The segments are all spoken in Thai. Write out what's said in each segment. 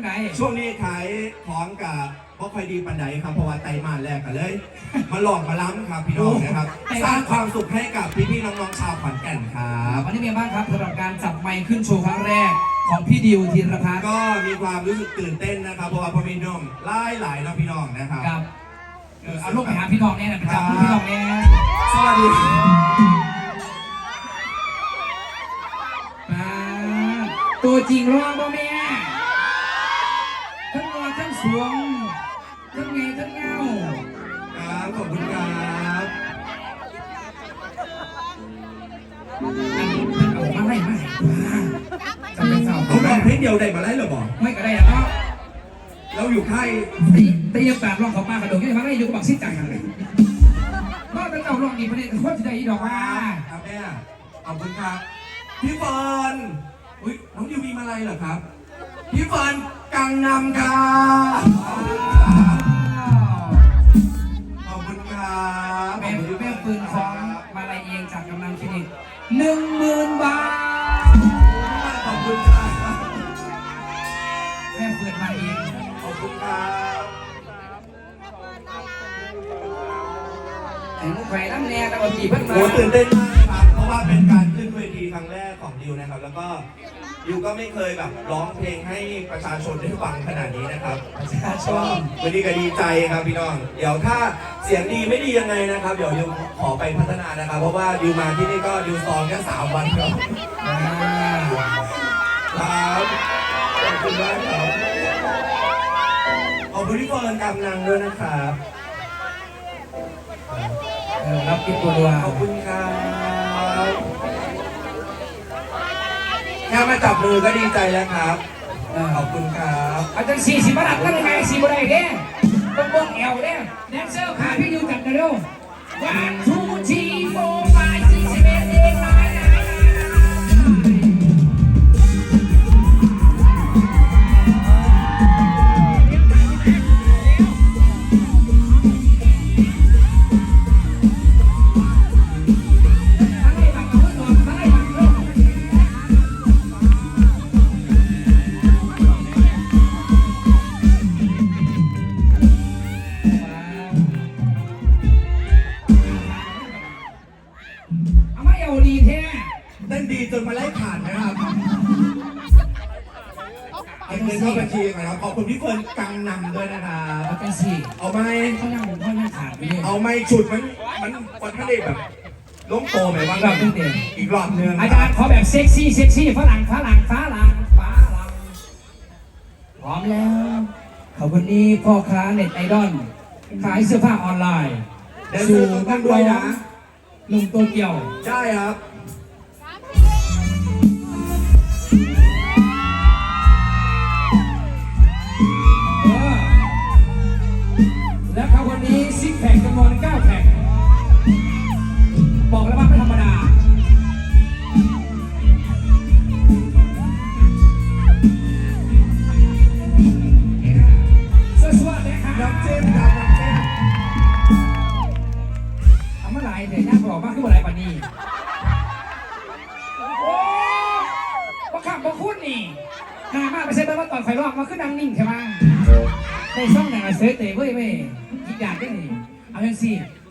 งไหนช่วงนี้ขายของกับพ่อคอยดีปันไดครับเพราะว่าไตรมาสแรกกันเลย มาหลอกมาล้ำครับพี่น้องนะครับสร้างความสุขให้กับพี่ๆน้องๆชาวขอนแก่นครับวันนี้เป็นไงบ้างครับสำหรับการจับไมค์ขึ้นโชว์ครั้งแรกของพี่ดิวธีรพัฒน์ก็มีความรู้สึกตื่นเต้นนะครับเพราะว่าพ่อพี่น้องไล่หลายๆน้องพี่น้องนะครับกับเออเอาลูกไปหาพี่น้องแน่นะไปจับลูกพี่น้องแน่สวัสดีมาตัวจริงรอบ่แม่ทั้งรอทั้ง สวงทั้งไงทั้งเงาครับขอบคุณครับอันนี้เพิ่นเอามาไล่มาให้ว่าจะไปเศร้าผมลองเพลงเดียวได้มาไล่หรือเปล่าไม่ก็ได้อะเนาะเราอยู่ค่ายตีตียังปากร้องเขาปากกระโดดยังมาได้อยู่กับบักซิจังกันเลยก็เป็นเจ้าร้องดีประเด็นคนที่ได้อีดอกว่าครับแม่ขอบคุณครับพี่เฟิร์นอุ้ยน้องดิวมีมาอะไรเหรอครับพี่เฟิร์น กังนำครับขอบคุณครับแม่แม่ปืนของมาลายเองจากกำลังคลินิกหนึ่งหมื่นบาท ขอบคุณครับแม่ปืนมาเองขอบคุณครับไอ้มุกไฟน้ำแน่ตะวันจีเพิ่งมาโหตื่นเต้นมาก ว่าเป็นการขึ้นเวทีครั้งแรกของดิวนะครับ แล้วก็ดิวก็ไม่เคยแบบร้องเพลงให้ประชาชนได้ฟังขนาดนี้นะครับประชาชนวันนี้ก็ดีใจครับพี่น้อง เดี๋ยวถ้าเสียงดีไม่ดียังไงนะครับ เดี๋ยวดิวขอไปพัฒนานะครับ เพราะว่าดิวมาที่นี่ก็ดิวซ้อมแค่สามวันครับอ่าครับขอบคุณมากครับขอบคุณพี่เฟิร์นกำนังด้วยนะครับเออรับกินตัวดัวขอบคุณครับ แค่มาจับมือก็ดีใจแล้วครับเออขอบคุณครับอาจารย์สี่สิบมาดับกันยังไงสี่บ่ได้เด้ต้องเบิ่งแอวเด้แดนเซอร์ขาพี่ดิวจัดกันเร็ววันทูที ดีจนมาไล่ผ่านนะครับเอาเงินเข้าบัญชีก่อนครับขอบคุณพี่เฟิร์นกังนำด้วยนะครับเอาจังสิเอาไหมเขานั่งเขานั่งขาดไปเลยเอาไหมฉุดมันมันมันไม่ได้แบบล้มโตไหมวะรอบนึงเดียวอีกรอบหนึงอาจารย์ขอแบบเซ็กซี่เซ็กซี่ฝรั่งฝรั่งฝรั่งฝรั่งพร้อมแล้วขอบคุณนี้พ่อค้าเน็ตไอดอลขายเสื้อผ้าออนไลน์เดนเซอร์ต้องตั้งด้วยนะหนุ่มโตเกียว ใช่ครับ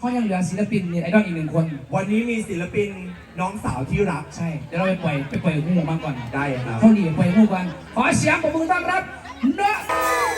สิเขายังเหลือศิลปินเนี่ยไอดอลอีกหนึ่งคน วันนี้มีศิลปินน้องสาวที่รัก ใช่ เดี๋ยวเราไปปล่อยไปปล่อยหูมาก่อน ได้ครับ เขาดีปล่อยหูกัน ขอเสียงปรบมือต้อนรับเนาะ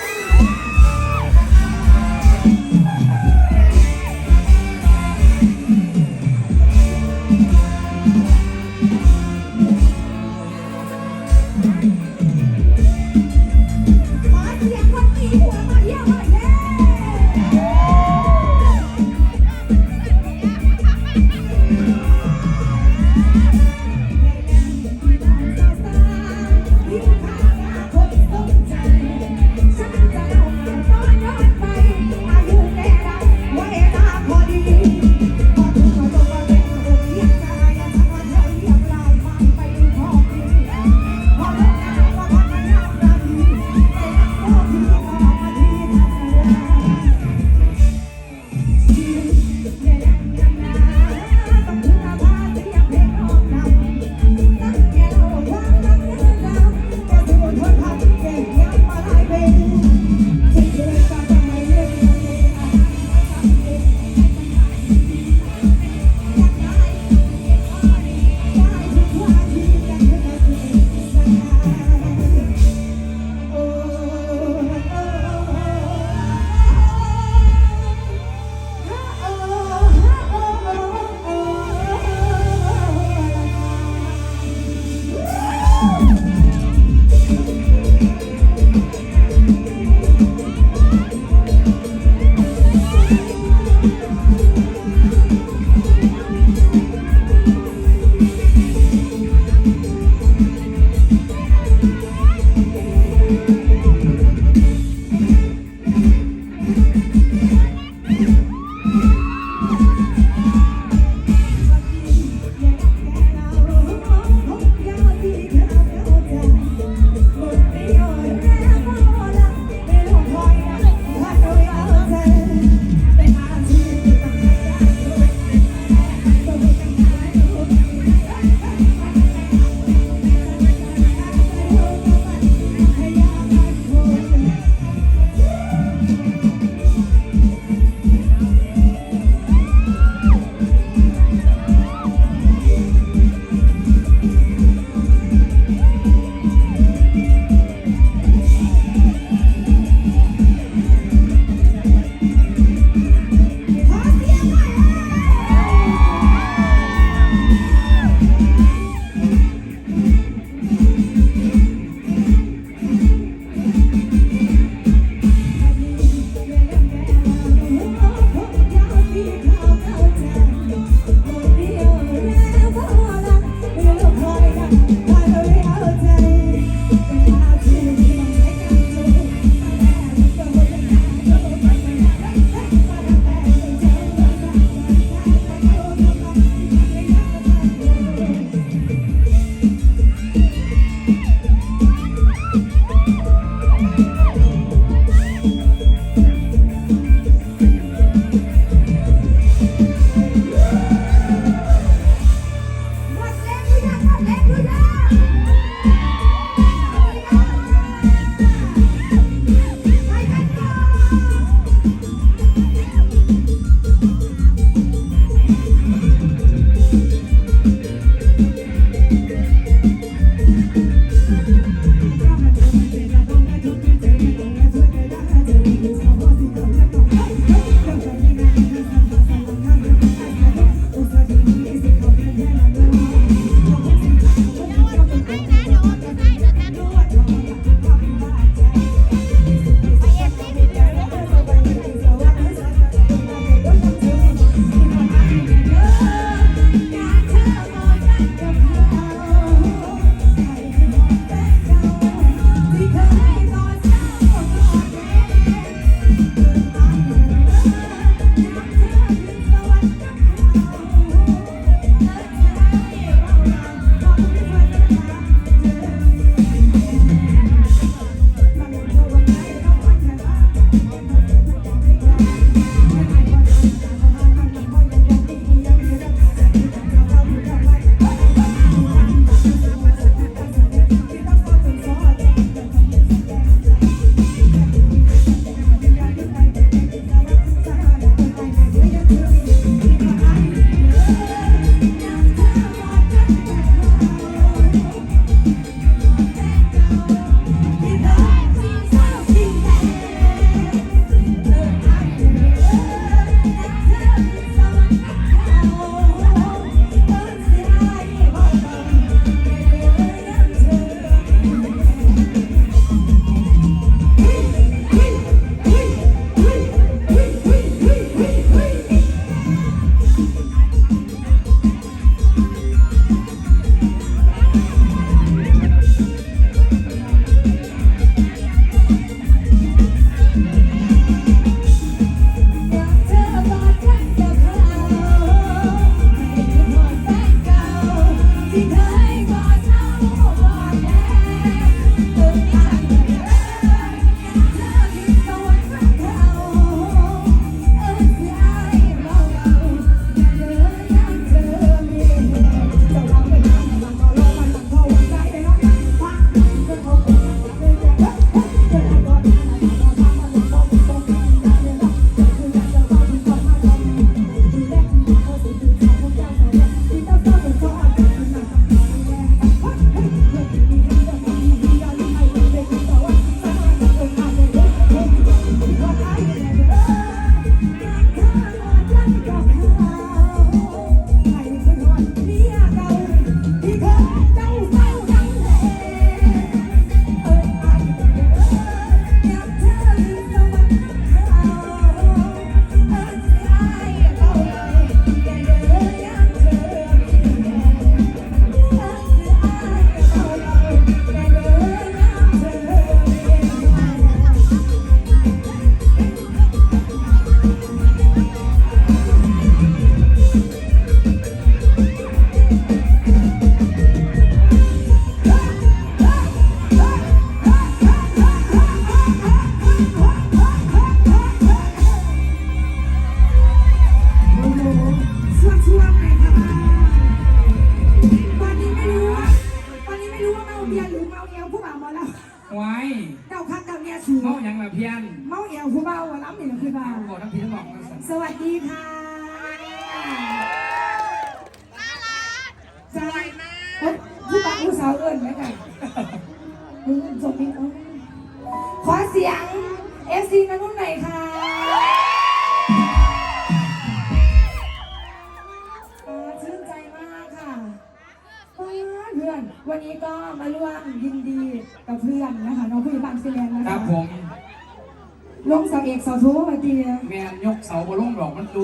บลงมันดู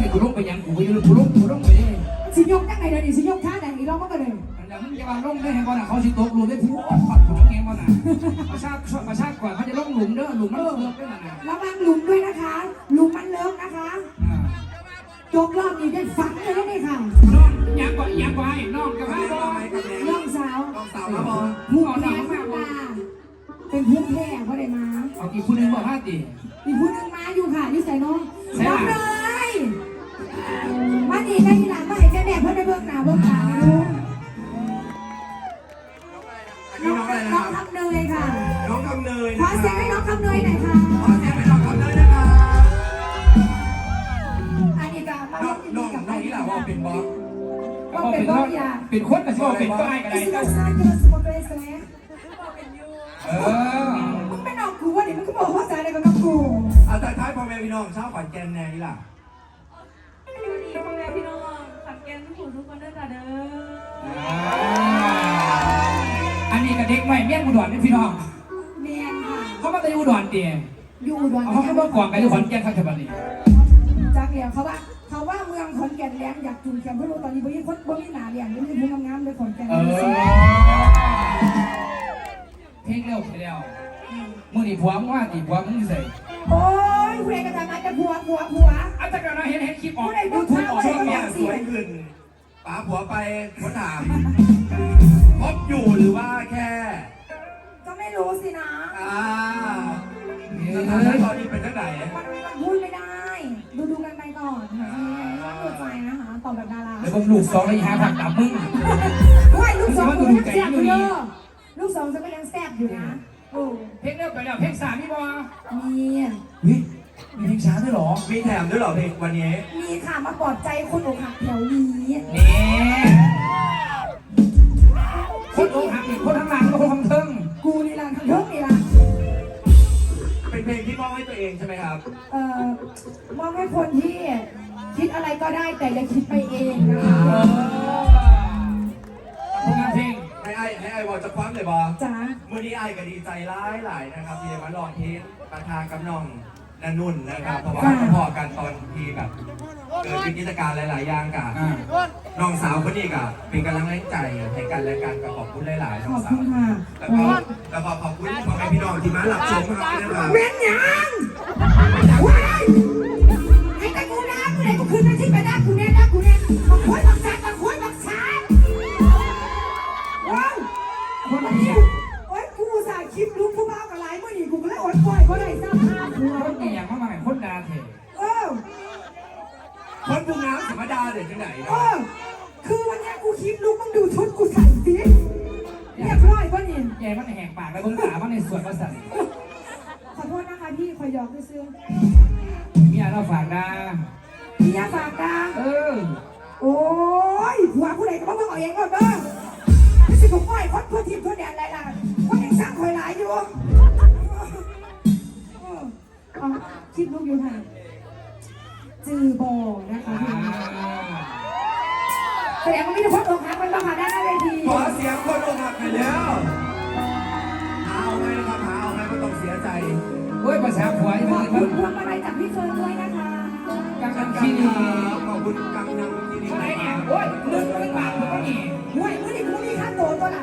นี่กูลงไปยังกูไปยืนกูลงกูลงไปดิสิยกยังไงเดี๋ยวนี้สิยกท่าไหนอีกรอบก็เลยอันนั้นมึงจะมาลงได้ไงก่อนอะเขาสิตกหลุมได้ผู้ขอดของเองก่อนอะประชาชนประชากรเขาจะลงหลุมเด้อหลุมมันเลิกด้วยนะระวังหลุมด้วยนะคะหลุมมันเลิกนะคะอ่ายกรอบนี้ได้ฝังเลยนะนี่ค่ะน้องอยากกว่าอยากกว่าไอ้น้องกับกับพี่แม่บอไหมกับแม่น้องสาวน้องสาวมาบอผู้แพ้ฟังมาเป็นผู้แพ้เพราได้มาเอาอีกคนนึงบอกห้าตี เป็นบอสก็ก็เป็เป็นนบคอนกอย่างเป็นคนกับที่ว่าเป็นป้ายอะไรอิสเจ้าระซาเกสโมเกรสแลเออมึงไม่นอกกูว่าเดี๋ยวมึงก็บอกว่าใจอะไรกับน้องกูเอาแต่ท้ายพ่อแม่พี่น้องชาวขอนแก่นแน่นี่ล่ะสวัสดีพ่อแม่พี่น้องขอนแก่นทุกคนทุกคนด้วยจ้าเด้ออันนี้กับเด็กใหม่เมี่ยงอุดรนี่พี่น้องเมียนค่ะเขามาแต่อุดรเตียอยู่อุดรเขาก็บอกก่อนกันที่ขอนแก่นครับฉบับนี้จากเหลียวเขาว่า เขาว่าเมืองขอนแก่นแหลมอยากจุนแคมเพื่อตอนนี้บ่มีคนบ่มีหนาเหลี่ยมบ่มีผู้งามๆเลยขอนแก่นเออเพลงเร็วไปแล้วมือนี่ผัวมึงว่าตีผัวมึงใส่โอ้ยผู้ใดก็จะมาจะผัวผัวผัวอาจารย์เราเห็นเห็นคลิปออกผู้ใดดูยูทูบข่าวออกช่วงช่องเนี้เนี้ยยสวยขึ้นป๋าผัวไปคนถามพบอยู่หรือว่าแค่ ก็ไม่รู้สินะอ่าสถานะตอนนี้เป็นเท่าไหร่มันมันพูดไม่ได้ดูดูกันไป ก่อนค่ะต้องดูใจนะคะตอบแบบดาราเดี๋ยวผมลูกสองเลยหาผักดับมึงโอ้ยลูกสองกูยังแซ่บอยู่เด้อลูกสองจะก็ยังแซ่บอยู่นะโอ้เพลงเร็วไปแล้วเพลงสามพี่บอมีวิมีเพลงช้าด้วยหรอ มีแถมด้วยเหรอเพลงวันนี้ มีค่ะมาปลอบใจคนอกหักแถวนี้นี่คนอกหักนี่คนทั้งหลังกับคนทั้งเทิงกูนี่ล่ะทั้งเทิงนี่ล่ะเป็นเพลงที่มอบให้ตัวเองใช่ไหมครับ เอ่อมอบให้คนที่ คิดอะไรก็ได้แต่อย่าคิดไปเองนะเอคะอผลงานเพลงให้ไอ้ให้ไอ้บอลจะคว้างเลยบอจ๋าเมื่อนี้ไอ้ก็ดีใจร้ายหลายนะครับที่ได้มาลองเทสประทานกับน้องนันนุ่นนะครับเพราะว่าพอกันตอนที่แบบเกิดเป็นกิจการหลาย ๆ อย่างกับอ่าน้องสาวคนนี้กับเป็นกำลังแรงใจให้กันและกันก็ขอบคุณหลาย ๆ น้ของอบสาคุวณค่ะแล้วก็แล้วก็ขอบคุณพ่อแม่พี่น้องที่มาหลับชมครับนะครับแม่นยัง ส่วนประสาทขอโทษนะคะพี่คอยหยอกด้วยซื้อมีอะไรเราฝากดาพี่ยาฝากดาเออโอ้ยผัวผู้ใดก็บอกมึงเอาเองก่อนเด้อไม่ใช่ผมปล่อยคนทั่วทีมทั่วแดนอะไรล่ะคนยังสร้างคอยหลายอยู่เออเอาคิดลูกอยู่ค่ะจือโบนะคะอ่าแสดงว่าไม่ได้พบองค์หักมันมาผ่านด้านหน้าเวทีขอเสียงคนอกหักหน่อยแล้ว ลัยเฮ้ยภาษาหวายขอบคุณพวงมาลัยจากพี่เฟิร์นด้วยนะคะกังนังคีรีขอบคุณกังนังคีรีอะไรเนี่ยโอ้ยนึกไม่ปากผมก็หนีเฮ้ยเมื่อกี้กูมีค่าตตัวไหน